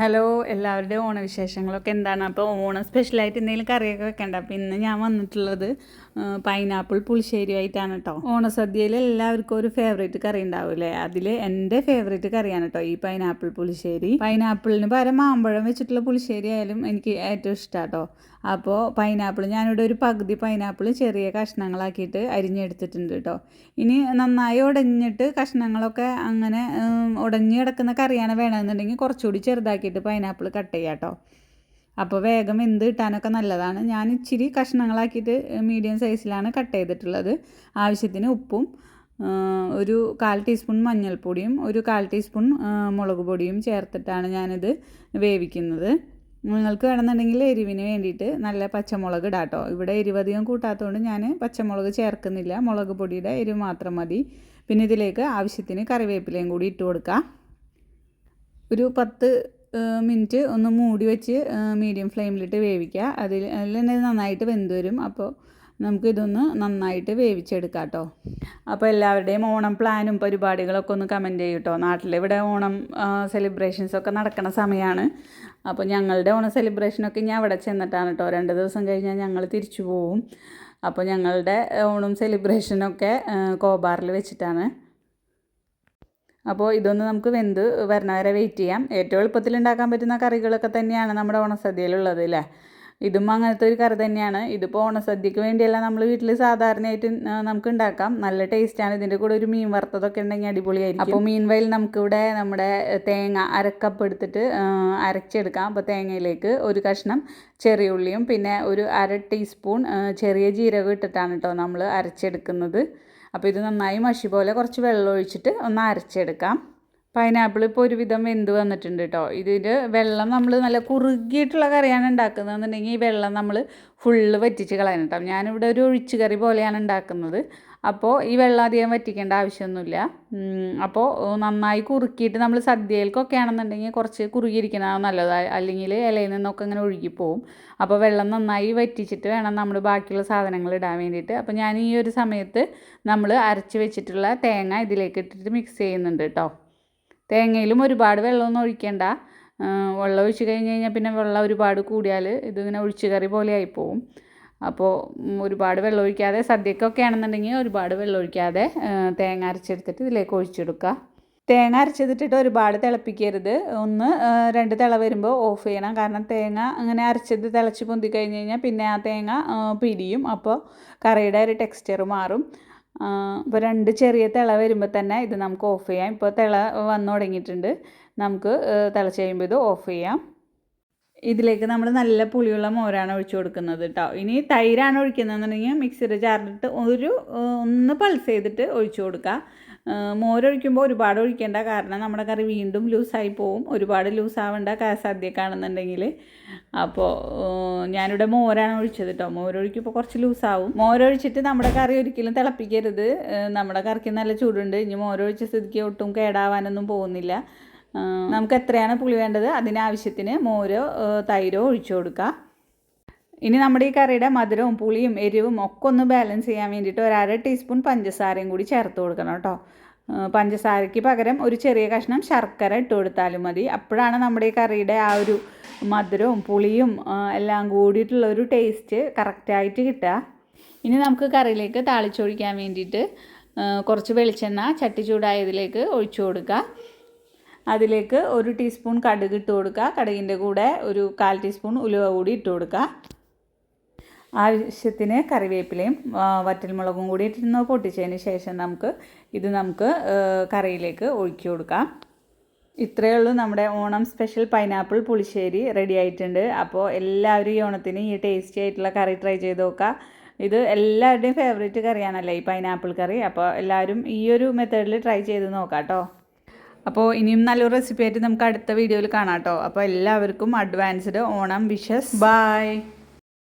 Hello എല്ലാവരുടെയും ഓണവിശേഷങ്ങളൊക്കെ എന്താണ്? അപ്പോൾ ഓണം സ്പെഷ്യലായിട്ട് എന്തെങ്കിലും കറിയൊക്കെ വെക്കണ്ട. അപ്പോൾ ഇന്ന് ഞാൻ വന്നിട്ടുള്ളത് പൈനാപ്പിൾ പുളിശ്ശേരി ആയിട്ടാണ് കേട്ടോ ഓണസദ്യയിൽ എല്ലാവർക്കും ഒരു ഫേവറേറ്റ് കറി ഉണ്ടാവില്ലേ? അതിൽ എന്റെ ഫേവറേറ്റ് കറിയാണ് കേട്ടോ ഈ പൈനാപ്പിൾ പുളിശ്ശേരി. പൈനാപ്പിളിന് പകരം മാമ്പഴം വെച്ചിട്ടുള്ള പുളിശ്ശേരി ആയാലും എനിക്ക് ഏറ്റവും ഇഷ്ടമാണ് കേട്ടോ അപ്പോൾ പൈനാപ്പിൾ ഞാനിവിടെ ഒരു പകുതി പൈനാപ്പിൾ ചെറിയ കഷ്ണങ്ങളാക്കിയിട്ട് അരിഞ്ഞെടുത്തിട്ടുണ്ട് കേട്ടോ ഇനി നന്നായി ഉടഞ്ഞിട്ട് കഷ്ണങ്ങളൊക്കെ അങ്ങനെ ഉടഞ്ഞു കിടക്കുന്ന കറിയാണ് വേണമെന്നുണ്ടെങ്കിൽ കുറച്ചുകൂടി ചെറുതാക്കിയിട്ട് പൈനാപ്പിൾ കട്ട് ചെയ്യാം കേട്ടോ അപ്പോൾ വേഗം വെന്ത് കിട്ടാനൊക്കെ നല്ലതാണ്. ഞാൻ ഇച്ചിരി കഷ്ണങ്ങളാക്കിയിട്ട് മീഡിയം സൈസിലാണ് കട്ട് ചെയ്തിട്ടുള്ളത്. ആവശ്യത്തിന് ഉപ്പും ഒരു കാൽ ടീസ്പൂൺ മഞ്ഞൾപ്പൊടിയും ഒരു കാൽ ടീസ്പൂൺ മുളക് പൊടിയും ചേർത്തിട്ടാണ് ഞാനിത് വേവിക്കുന്നത്. നിങ്ങൾക്ക് വേണമെന്നുണ്ടെങ്കിൽ എരിവിന് വേണ്ടിയിട്ട് നല്ല പച്ചമുളക് ഇടാട്ടോ ഇവിടെ എരിവധികം കൂട്ടാത്തതുകൊണ്ട് ഞാൻ പച്ചമുളക് ചേർക്കുന്നില്ല. മുളക് പൊടിയുടെ എരിവ് മാത്രം മതി. പിന്നെ ഇതിലേക്ക് ആവശ്യത്തിന് കറിവേപ്പിലയും കൂടി ഇട്ട് കൊടുക്കുക ഒരു പത്ത് മിനിറ്റ് ഒന്ന് മൂടി വെച്ച് മീഡിയം ഫ്ലെയിമിലിട്ട് വേവിക്കുക. അതിൽ അതിൽ നന്നായിട്ട് വെന്ത് വരും അപ്പോൾ നമുക്കിതൊന്ന് നന്നായിട്ട് വേവിച്ചെടുക്കാം കേട്ടോ അപ്പോൾ എല്ലാവരുടെയും ഓണം പ്ലാനും പരിപാടികളൊക്കെ ഒന്ന് കമന്റ് ചെയ്യും കേട്ടോ നാട്ടിലിവിടെ ഓണം സെലിബ്രേഷൻസ് ഒക്കെ നടക്കുന്ന സമയമാണ് അപ്പോൾ ഞങ്ങളുടെ ഓണം സെലിബ്രേഷനൊക്കെ ഞാൻ അവിടെ ചെന്നിട്ടാണ് കേട്ടോ രണ്ട് ദിവസം കഴിഞ്ഞാൽ ഞങ്ങൾ തിരിച്ചു പോവും. അപ്പോൾ ഞങ്ങളുടെ ഓണം സെലിബ്രേഷനൊക്കെ കോബാറിൽ വെച്ചിട്ടാണ്. അപ്പോൾ ഇതൊന്ന് നമുക്ക് വെന്ത് വരണ വരെ വെയിറ്റ് ചെയ്യാം. ഏറ്റവും എളുപ്പത്തിൽ ഉണ്ടാക്കാൻ പറ്റുന്ന കറികളൊക്കെ തന്നെയാണ് നമ്മുടെ ഓണസദ്യയിലുള്ളത് അല്ലേ ഇതും അങ്ങനത്തെ ഒരു കറി തന്നെയാണ്. ഇതിപ്പോൾ ഓണസദ്യക്ക് വേണ്ടിയല്ല നമ്മൾ വീട്ടിൽ സാധാരണയായിട്ട് നമുക്ക് ഉണ്ടാക്കാം. നല്ല ടേസ്റ്റാണ് ഇതിന്റെ കൂടെ ഒരു മീൻ വറുത്തതൊക്കെ ഉണ്ടെങ്കിൽ അടിപൊളിയായിരിക്കും. അപ്പോൾ മീൻ വയൽ നമുക്കിവിടെ നമ്മുടെ തേങ്ങ അരക്കപ്പ് എടുത്തിട്ട് അരച്ചെടുക്കാം. അപ്പോൾ തേങ്ങയിലേക്ക് ഒരു കഷ്ണം ചെറിയ ഉള്ളിയും പിന്നെ ഒരു അര ടീസ്പൂൺ ചെറിയ ജീരകം ഇട്ടിട്ടാണ് കേട്ടോ നമ്മൾ അരച്ചെടുക്കുന്നത്. അപ്പോൾ ഇത് നന്നായി മഷി പോലെ കുറച്ച് വെള്ളം ഒഴിച്ചിട്ട് ഒന്ന് അരച്ചെടുക്കാം. പൈനാപ്പിൾ ഇപ്പോൾ ഒരുവിധം വെന്ത് വന്നിട്ടുണ്ട് കേട്ടോ ഇതിൽ വെള്ളം നമ്മൾ നല്ല കുറുകിയിട്ടുള്ള കറിയാണ് ഉണ്ടാക്കുന്നതെന്നുണ്ടെങ്കിൽ ഈ വെള്ളം നമ്മൾ ഫുള്ള് വറ്റിച്ച് കളയണം കേട്ടോ ഞാനിവിടെ ഒരു ഒഴിച്ചു കറി പോലെയാണ് ഉണ്ടാക്കുന്നത്. അപ്പോൾ ഈ വെള്ളം അധികം വറ്റിക്കേണ്ട ആവശ്യമൊന്നുമില്ല. അപ്പോൾ നന്നായി കുറുക്കിയിട്ട് നമ്മൾ സദ്യയിൽക്കൊക്കെ ആണെന്നുണ്ടെങ്കിൽ കുറച്ച് കുറുകിയിരിക്കുന്നതാണ് നല്ലത്. അല്ലെങ്കിൽ ഇലയിൽ നിന്നൊക്കെ ഇങ്ങനെ ഒഴുകിപ്പോവും. അപ്പോൾ വെള്ളം നന്നായി വറ്റിച്ചിട്ട് വേണം നമ്മൾ ബാക്കിയുള്ള സാധനങ്ങൾ ഇടാൻ വേണ്ടിയിട്ട്. അപ്പോൾ ഞാൻ ഈ ഒരു സമയത്ത് നമ്മൾ അരച്ച് വെച്ചിട്ടുള്ള തേങ്ങ ഇതിലേക്ക് ഇട്ടിട്ട് മിക്സ് ചെയ്യുന്നുണ്ട് കേട്ടോ തേങ്ങയിലും ഒരുപാട് വെള്ളമൊന്നും ഒഴിക്കേണ്ട. വെള്ളം ഒഴിച്ച് കഴിഞ്ഞ് കഴിഞ്ഞാൽ പിന്നെ വെള്ളം ഒരുപാട് കൂടിയാൽ ഇതിങ്ങനെ ഒഴിച്ച് കറി പോലെ ആയിപ്പോവും. അപ്പോൾ ഒരുപാട് വെള്ളം ഒഴിക്കാതെ സദ്യക്കൊക്കെ ആണെന്നുണ്ടെങ്കിൽ ഒരുപാട് വെള്ളം ഒഴിക്കാതെ തേങ്ങ അരച്ചെടുത്തിട്ട് ഇതിലേക്ക് ഒഴിച്ചെടുക്കുക. തേങ്ങ അരച്ചെടുത്തിട്ട് ഒരുപാട് തിളപ്പിക്കരുത്. ഒന്ന് രണ്ട് തിള വരുമ്പോൾ ഓഫ് ചെയ്യണം. കാരണം തേങ്ങ അങ്ങനെ അരച്ചത് തിളച്ച് പൊന്തി കഴിഞ്ഞ് കഴിഞ്ഞാൽ പിന്നെ ആ തേങ്ങ പിരിയും. അപ്പോൾ കറിയുടെ ഒരു ടെക്സ്ചർ മാറും. ഇപ്പോൾ രണ്ട് ചെറിയ തിള വരുമ്പോൾ തന്നെ ഇത് നമുക്ക് ഓഫ് ചെയ്യാം. ഇപ്പോൾ തിള വന്നു തുടങ്ങിയിട്ടുണ്ട്. നമുക്ക് തിളച്ച് കഴിയുമ്പോൾ ഇത് ഓഫ് ചെയ്യാം. ഇതിലേക്ക് നമ്മൾ നല്ല പുളിയുള്ള മോരാണ് ഒഴിച്ചു കൊടുക്കുന്നത് കേട്ടോ ഇനി തൈരാണ് ഒഴിക്കുന്നതെന്നുണ്ടെങ്കിൽ മിക്സിയുടെ ജാറിലിട്ട് ഒരു ഒന്ന് പൾസ് ചെയ്തിട്ട് ഒഴിച്ചു കൊടുക്കുക മോരൊഴിക്കുമ്പോൾ ഒരുപാട് ഒഴിക്കേണ്ട കാരണം നമ്മുടെ കറി വീണ്ടും ലൂസായി പോവും. ഒരുപാട് ലൂസാവേണ്ട സദ്യക്കാണെന്നുണ്ടെങ്കിൽ അപ്പോൾ ഞാനിവിടെ മോരാണ് ഒഴിച്ചത് കേട്ടോ മോരൊഴിക്കുമ്പോൾ കുറച്ച് ലൂസാവും. മോരൊഴിച്ചിട്ട് നമ്മുടെ കറി ഒരിക്കലും തിളപ്പിക്കരുത്. നമ്മുടെ കറിക്ക് നല്ല ചൂടുണ്ട്. ഇനി മോരൊഴിച്ച സ്ഥിതിക്ക് ഒട്ടും കേടാവാനൊന്നും പോകുന്നില്ല. നമുക്ക് എത്രയാണ് പുളി വേണ്ടത്? അതിനാവശ്യത്തിന് മോരോ തൈരോ ഒഴിച്ചു കൊടുക്കുക ഇനി നമ്മുടെ ഈ കറിയുടെ മധുരവും പുളിയും എരിവും ഒക്കെ ഒന്ന് ബാലൻസ് ചെയ്യാൻ വേണ്ടിയിട്ട് ഒരു അര ടീസ്പൂൺ പഞ്ചസാരയും കൂടി ചേർത്ത് കൊടുക്കണം കേട്ടോ. പഞ്ചസാരയ്ക്ക് പകരം ഒരു ചെറിയ കഷ്ണം ശർക്കര ഇട്ട് കൊടുത്താലും മതി. അപ്പോഴാണ് നമ്മുടെ ഈ കറിയുടെ ആ ഒരു മധുരവും പുളിയും എല്ലാം കൂടിയിട്ടുള്ള ഒരു ടേസ്റ്റ് കറക്റ്റായിട്ട് കിട്ടുക. ഇനി നമുക്ക് കറിയിലേക്ക് താളിച്ചൊഴിക്കാൻ വേണ്ടിയിട്ട് കുറച്ച് വെളിച്ചെണ്ണ ചട്ടി ചൂടായതിലേക്ക് ഒഴിച്ചു കൊടുക്കുക. അതിലേക്ക് ഒരു ടീസ്പൂൺ കടുക് ഇട്ട് കൊടുക്കുക. കടുകിന്റെ കൂടെ ഒരു കാൽ ടീസ്പൂൺ ഉലുവ കൂടി ഇട്ട് കൊടുക്കുക. ആവശ്യത്തിന് കറിവേപ്പിലയും വറ്റൽമുളകും കൂടി ഇട്ടിരുന്ന്. പൊട്ടിച്ചതിന് ശേഷം നമുക്ക് ഇത് നമുക്ക് കറിയിലേക്ക് ഒഴിച്ചു കൊടുക്കാം. ഇത്രയേ ഉള്ളൂ നമ്മുടെ Onam special pineapple pulissery ready ആയിട്ടുണ്ട്. അപ്പോൾ എല്ലാവരും ഈ ഓണത്തിന് ഈ ടേസ്റ്റി ആയിട്ടുള്ള കറി ട്രൈ ചെയ്ത് നോക്കുക. ഇത് എല്ലാവരുടെയും ഫേവറേറ്റ് കറിയാണല്ലേ ഈ പൈനാപ്പിൾ കറി. അപ്പോൾ എല്ലാവരും ഈ ഒരു മെത്തേഡിൽ ട്രൈ ചെയ്ത് നോക്കാം കേട്ടോ. അപ്പോൾ ഇനിയും നല്ലൊരു റെസിപ്പി ആയിട്ട് നമുക്ക് അടുത്ത വീഡിയോയിൽ കാണാം കേട്ടോ. അപ്പോൾ എല്ലാവർക്കും അഡ്വാൻസ്ഡ് ഓണം വിഷസ് ബൈ